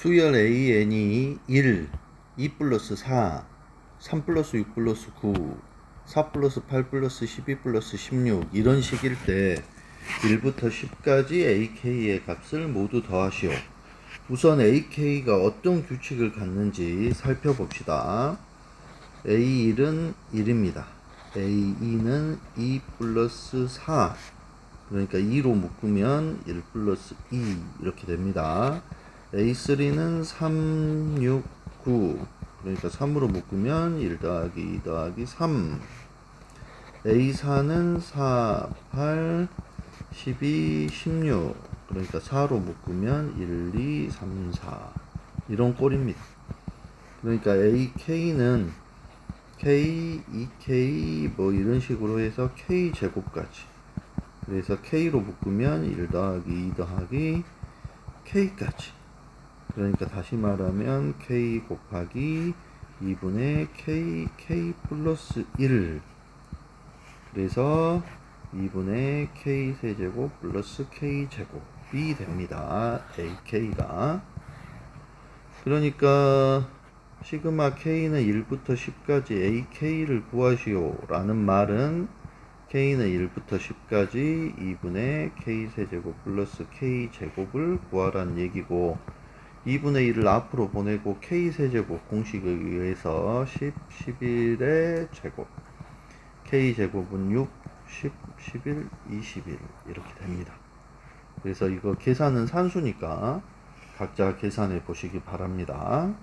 수열 AN이 1, 2 플러스 4, 3 플러스 6 플러스 9, 4 플러스 8 플러스 12 플러스 16 이런 식일 때 1부터 10까지 AK의 값을 모두 더하시오. 우선 AK가 어떤 규칙을 갖는지 살펴봅시다. A1은 1입니다. A2는 2 플러스 4 그러니까 2로 묶으면 1 플러스 2 이렇게 됩니다. A3는 3, 6, 9 그러니까 3으로 묶으면 1 더하기 2 더하기 3 A4는 4, 8, 12, 16 그러니까 4로 묶으면 1, 2, 3, 4 이런 꼴입니다. 그러니까 AK는 K, 2K 뭐 이런 식으로 해서 K 제곱까지. 그래서 K로 묶으면 1 더하기 2 더하기 K까지 그러니까 다시 말하면 K 곱하기 2분의 K, K 플러스 1 그래서 2분의 K 세제곱 플러스 K 제곱이 됩니다. AK가 그러니까 시그마 K는 1부터 10까지 AK를 구하시오 라는 말은 K는 1부터 10까지 2분의 K 세제곱 플러스 K 제곱을 구하라는 얘기고 2분의 1을 앞으로 보내고 K 세제곱 공식에 의해서 10, 11의 제곱 K 제곱은 6, 10, 11, 21 이렇게 됩니다. 그래서 이거 계산은 산수니까 각자 계산해 보시기 바랍니다.